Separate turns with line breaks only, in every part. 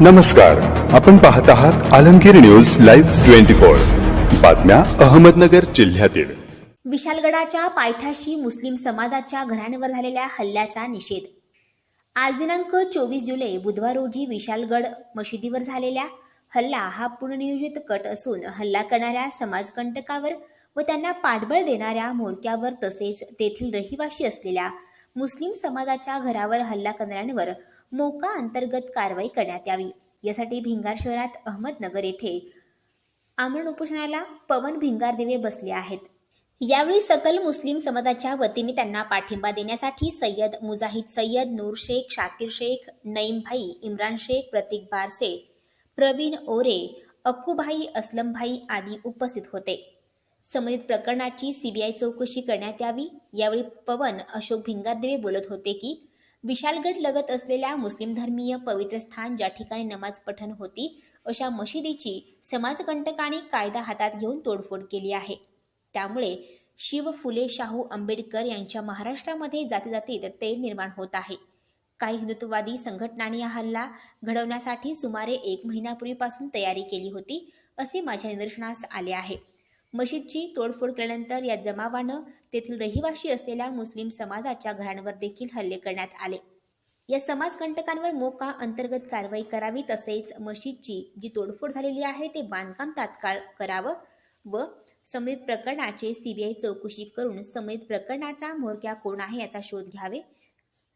नमस्कार आपण पाहत आहात Alamgir news live twenty four. बातम्या अहमदनगर जिल्ह्यातील.
विशालगडाच्या पायथ्याशी मुस्लिम समाजाच्या घरांवर झालेल्या हल्ल्याचा निषेध. आज दिनांक चोवीस जुलै बुधवार रोजी विशालगड मशिदीवर झालेल्या हल्ला हा पूर्वनियोजित कट असून हल्ला करणाऱ्या समाजकंटकावर व त्यांना पाठबळ देणाऱ्या म्होरक्यावर तसेच तेथील रहिवाशी असलेल्या मुस्लिम समाजाच्या घरावर हल्ला करणाऱ्यांवर मोका अंतर्गत कारवाई करण्यात यावी. यासाठी भिंगार शहरात अहमदनगर येथे आमरण उपोषणाला पवन भिंगार देवे बसले आहेत. यावेळी सकल मुस्लिम समाजाच्या वतीने त्यांना पाठिंबा देण्यासाठी सय्यद मुजाहिद सय्यद नूर शेख शाकीर शेख नईमभाई इम्रान शेख प्रतीक बारसे प्रवीण ओरे अक्कूभाई असलमभाई आदी उपस्थित होते. संबंधित प्रकरणाची सीबीआय चौकशी करण्यात यावी. यावेळी पवन अशोक भिंगारदेवे बोलत होते की विशालगड लगत असलेल्या मुस्लिम धर्मीय पवित्र स्थान ज्या ठिकाणी नमाज पठण होती अशा मशिदीची समाजकंटकांनी कायदा हातात घेऊन तोडफोड केली आहे. त्यामुळे शिव फुले शाहू आंबेडकर यांच्या महाराष्ट्रामध्ये जाती जातीत ते निर्माण होत आहे. काही हिंदुत्ववादी संघटनांनी हा हल्ला घडवण्यासाठी सुमारे एक महिन्यापूर्वीपासून तयारी केली होती असे माझ्या निदर्शनास आले आहे. मशीदची तोडफोड केल्यानंतर या जमावानं तेथील रहिवाशी असलेल्या मुस्लिम समाजाच्या घरांवर देखील हल्ले करण्यात आले. या समाजकंटकांवर मोका अंतर्गत कारवाई करावी तसेच मशीदची जी तोडफोड झालेली आहे ते बांधकाम तात्काळ करावं व संबंधित प्रकरणाचे सीबीआय चौकशी करून संबंधित प्रकरणाचा म्होरक्या कोण आहे याचा शोध घ्यावे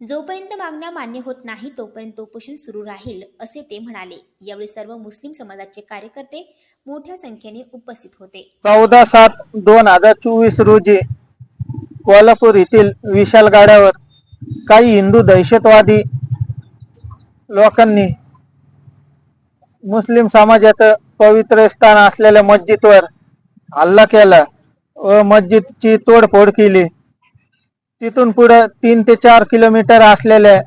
जोपर्यंत मागण्या मान्य होत नाही तोपर्यंत उपोषण सुरू राहील असे ते म्हणाले. यावेळी सर्व मुस्लिम समाजाचे कार्यकर्ते मोठ्या संख्येने उपस्थित होते.
चौदा सात दोन हजार चोवीस रोजी कोल्हापूर येथील विशाल गाड्यावर काही हिंदू दहशतवादी लोकांनी मुस्लिम समाजात पवित्र स्थान असलेल्या मस्जिदवर हल्ला केला व मस्जिदची तोडफोड केली. तिथून पुढे तीन ते चार किलोमीटर असलेल्या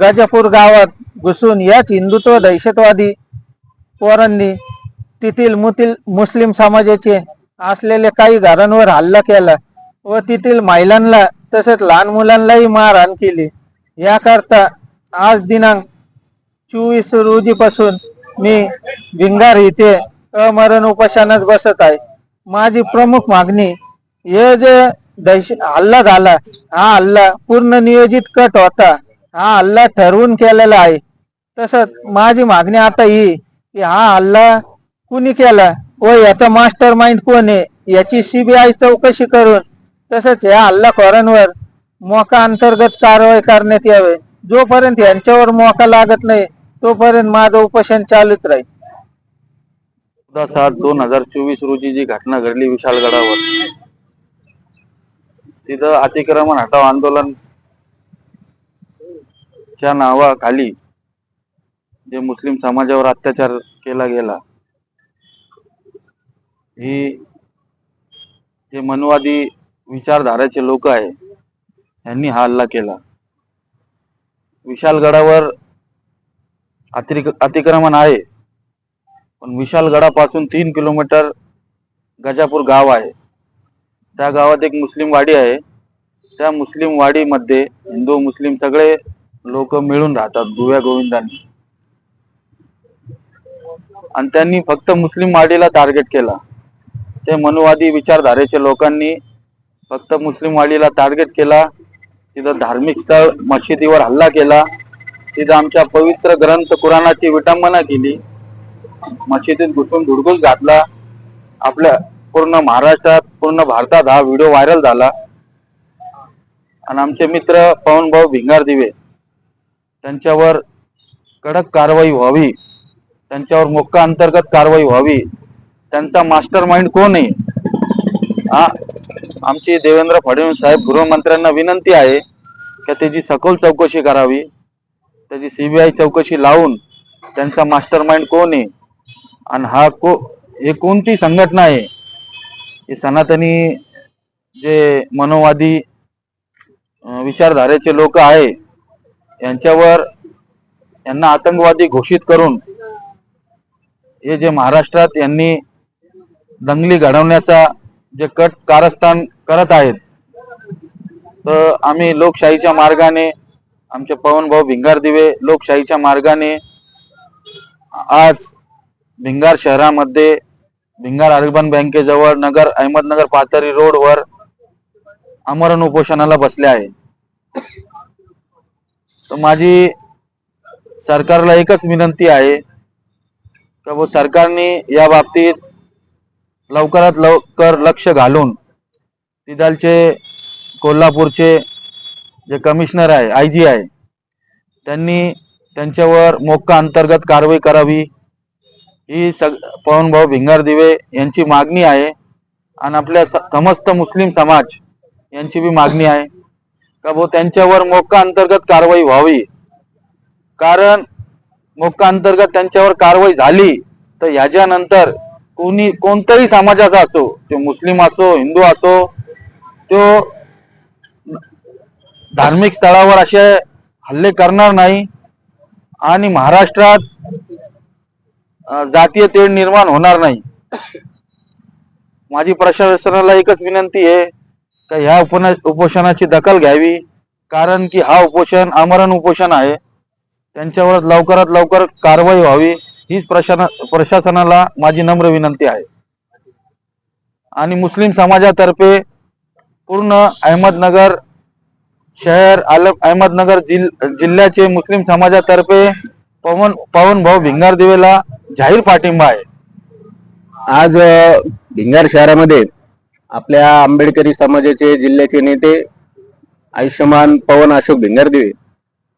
गजापूर गावात घुसून याच हिंदुत्व दहशतवादी पोरांनी तेथील मुतील मुस्लिम समाजाचे असलेल्या काही घरांवर हल्ला केला व तेथील महिलांना तसेच लहान मुलांनाही मारहाण केली. याकरता आज दिनांक चोवीस रोजीपासून मी भिंगार इथे अमरण उपासनास बसत आहे. माझी प्रमुख मागणी हे जे दहश हल्ला झाला. हा हल्ला पूर्ण नियोजित कट होता. हा हल्ला ठरवून केलेला आहे. तसंच माझी मागणी आता ही की हा हल्ला कुणी केला? व याचा मास्टर माइंड कोण आहे? याची सीबीआय चौकशी करून तसंच या हल्लाखोरांवर मोका अंतर्गत कारवाई करण्यात यावे. जोपर्यंत यांच्यावर मोका लागत नाही तोपर्यंत माझं उपोषण चालूच राहील.
चौदा सात दोन हजार चोवीस रोजी जी घटना घडली विशालगडावर तिथं अतिक्रमण हटाव आंदोलन च्या नावाखाली जे मुस्लिम समाजावर अत्याचार केला गेला. ही जे मनवादी विचारधाराचे लोक आहे यांनी हा हल्ला केला. विशालगडावर अतिरिक अतिक्रमण आहे पण विशालगडापासून तीन किलोमीटर गजापूर गाव आहे. त्या गावात एक मुस्लिम वाडी आहे. त्या मुस्लिम वाडीमध्ये हिंदू मुस्लिम सगळे लोक मिळून राहतात दुव्या गोविंदांनी. आणि त्यांनी फक्त मुस्लिम वाडीला टार्गेट केला. ते मनुवादी विचारधारेच्या लोकांनी फक्त मुस्लिम वाडीला टार्गेट केला. तिथं धार्मिक स्थळ मशिदीवर हल्ला केला. तिथं आमच्या पवित्र ग्रंथ कुराणाची विटंबना केली. मशिदीत घुसून धुडगूस घातला. आपल्या पूर्ण महाराष्ट्रात पूर्ण भारतात हा व्हिडिओ व्हायरल झाला. आणि आमचे मित्र पवनभाऊ भिंगार दिवे त्यांच्यावर कडक कारवाई व्हावी त्यांच्यावर मोक्का अंतर्गत कारवाई व्हावी त्यांचा मास्टर माइंड कोण आहे? हा आमची देवेंद्र फडणवीस साहेब गृहमंत्र्यांना विनंती आहे की त्याची सखोल चौकशी करावी त्याची सीबीआय चौकशी लावून त्यांचा मास्टर माइंड कोण आहे? आणि हा को हे कोणती संघटना आहे? हे सनातनी जे मनोवादी विचारधारेचे लोक आहे यांच्यावर यांना आतंकवादी घोषित करून हे जे महाराष्ट्रात यांनी दंगली घडवण्याचा जे कट कारस्थान करत आहेत तर आम्ही लोकशाहीच्या मार्गाने आमचे पवनभाऊ भिंगार दिवे लोकशाहीच्या मार्गाने आज भिंगार शहरामध्ये भिंगार अर्बन बँकेजवळ नगर अहमदनगर पाथरी रोडवर आमरण उपोषणाला बसले आहे. तर माझी सरकारला एकच विनंती आहे प्रभू सरकारने या बाबतीत लवकरात लवकर लक्ष घालून तिथलचे कोल्हापूरचे जे कमिशनर आहे आय जी आहे त्यांनी त्यांच्यावर मोक्का अंतर्गत कारवाई करावी. ही सग पवनभाऊ भिंगार दिवे यांची मागणी आहे. आणि आपल्या स- समस्त मुस्लिम समाज यांची बी मागणी आहे. का भाऊ त्यांच्यावर मोक्का अंतर्गत कारवाई व्हावी. कारण मोक्का अंतर्गत त्यांच्यावर कारवाई झाली तर ह्याच्यानंतर कोणी कोणत्याही समाजाचा असो तो मुस्लिम असो हिंदू असो तो धार्मिक स्थळावर असे हल्ले करणार नाही. आणि महाराष्ट्रात जातीय तेढ निर्माण होणार नाही. माझी प्रशासनाला एकच विनंती आहे का ह्या उपन उपोषणाची दखल घ्यावी कारण की हा उपोषण आमरण उपोषण आहे. त्यांच्यावर लवकरात लवकर कारवाई व्हावी हीच प्रशासन प्रशासनाला माझी नम्र विनंती आहे. आणि मुस्लिम समाजातर्फे पूर्ण अहमदनगर शहर आल अहमदनगर जिल जिल्ह्याचे मुस्लिम समाजातर्फे पवन पवन भाऊ भिंगार दिवेला जाहीर पाठिंबा आहे.
आज भिंगार शहरामध्ये आपल्या आंबेडकरी समाजाचे जिल्ह्याचे नेते आयुष्यमान पवन अशोक भिंगारदेवे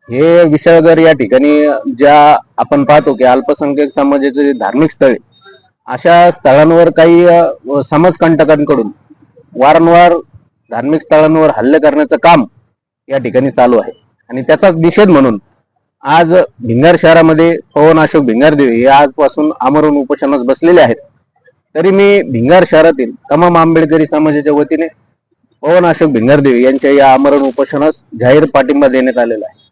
हे विशाळगड या ठिकाणी ज्या आपण पाहतो की अल्पसंख्याक समाजाचे धार्मिक स्थळे अशा स्थळांवर काही समाजकंटकांकडून वारंवार धार्मिक स्थळांवर हल्ले करण्याचं काम या ठिकाणी चालू आहे. आणि त्याचाच निषेध म्हणून आज भिंगार शहरामध्ये पवन अशोक भिंगारदेव हे आजपासून आमरण उपोषणास बसलेले आहेत. तरी मी भिंगार शहरातील तमाम आंबेडकरी समाजाच्या वतीने पवन अशोक भिंगारदेव यांच्या या आमरण उपोषणास जाहीर पाठिंबा देण्यात आलेला आहे.